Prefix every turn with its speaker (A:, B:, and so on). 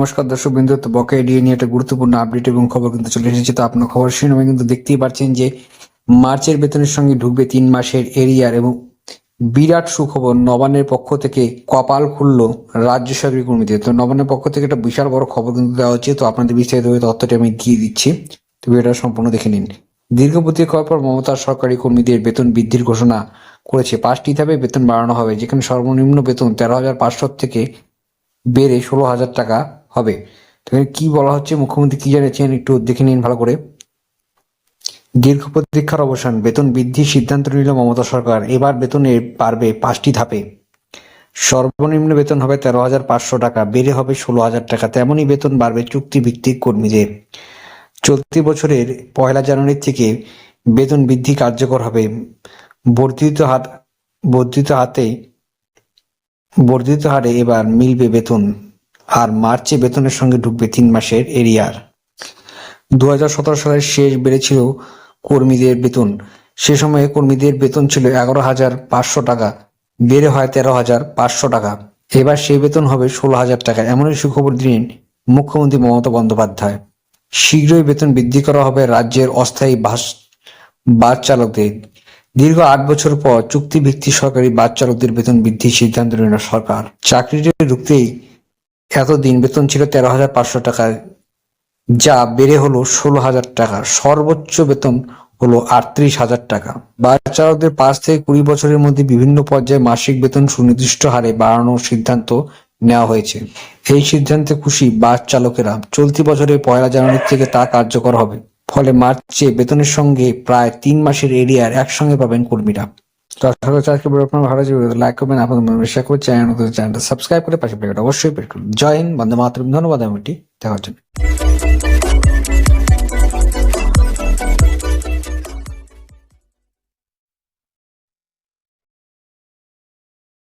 A: নমস্কার দর্শক বিন্দু, তো ডিএ নিয়ে একটা গুরুত্বপূর্ণ আপডেট এবং খবর কিন্তু চলে এসেছে। তো আপনার খবর শুনে কিন্তু দেখতেই পাচ্ছেন যে, মার্চের বেতনের সঙ্গে ঢুকবে তিন মাসের এরিয়ার এবং বিরাট সুখবর, নবান্নের পক্ষ থেকে কপাল খুললো রাজ্য সরকারি কর্মীদের। তো নবান্নের পক্ষ থেকে একটা বিশাল বড় খবর কিন্তু দেওয়া হচ্ছে। তো আপনাদের বিস্তারিত তথ্যটি আমি দিয়ে দিচ্ছি। তো এটা সম্পূর্ণ দেখে নিন। দীর্ঘ প্রতীক্ষা হওয়ার পর মমতার সরকারি কর্মীদের বেতন বৃদ্ধির ঘোষণা করেছে। পাঁচটি ধাপে বেতন বাড়ানো হবে, যেখানে সর্বনিম্ন বেতন তেরো হাজার পাঁচশো থেকে বেড়ে ষোলো হাজার টাকা হবে। তো কি বলা হচ্ছে? মুখ্যমন্ত্রী কি জানিয়েছেন? একটু দেখে নিন ভালো করে। দীর্ঘ প্রতীক্ষার অবসান, বেতন বৃদ্ধির সিদ্ধান্ত নিল মমতা সরকার। এবার বেতনে পারবে পাঁচটি ধাপে। সর্বনিম্ন বেতন হবে তেরো হাজার পাঁচশো টাকা, বেড়ে হবে ষোলো হাজার টাকা। তেমনই বেতন বাড়বে চুক্তিভিত্তিক কর্মীদের। চলতি বছরের পয়লা জানুয়ারি থেকে বেতন বৃদ্ধি কার্যকর হবে। বর্ধিত হাত, বর্ধিত হাতে, বর্ধিত হারে এবার মিলবে বেতন। আর মার্চে বেতনের সঙ্গে ঢুকবে তিন মাসের এরিয়ার। দু হাজার সতেরো সালের শেষ বেড়েছিল কর্মীদের বেতন। সে সময়ে কর্মীদের বেতন ছিল এগারো হাজার পাঁচশো টাকা, বেড়ে হয় তেরো হাজার পাঁচশো টাকা। এবার সেই বেতন হবে ষোলো হাজার টাকা। এমনই সুখবর দিলেন মুখ্যমন্ত্রী মমতা বন্দ্যোপাধ্যায়। শীঘ্রই বেতন বৃদ্ধি করা হবে রাজ্যের অস্থায়ী বাস বাস চালকদের। দীর্ঘ আট বছর পর চুক্তিভিত্তিক সরকারি বাস চালকদের বেতন বৃদ্ধির সিদ্ধান্ত নিল সরকার। চাকরিতে ঢুকতেই এতদিন বেতন ছিল তেরো হাজার পাঁচশো টাকা যা বেড়ে হলো ষোলো হাজার টাকা। সর্বোচ্চ বেতন হলো আটত্রিশ হাজার টাকা। বাস চালকদের পাঁচ থেকে কুড়ি বছরের মধ্যে বিভিন্ন পর্যায়ে মাসিক বেতন সুনির্দিষ্ট হারে বাড়ানোর সিদ্ধান্ত নেওয়া হয়েছে। এই সিদ্ধান্তে খুশি বাস চালকেরা। চলতি বছরের পয়লা জানুয়ারি থেকে তা কার্যকর হবে। ফলে মার্চে বেতনের সঙ্গে প্রায় তিন মাসের এরিয়ার একসঙ্গে পাবেন কর্মীরা। আপনার ভালো লাইক করবেন চ্যানেল করে অবশ্যই ধন্যবাদ এমনটি দেখার জন্য।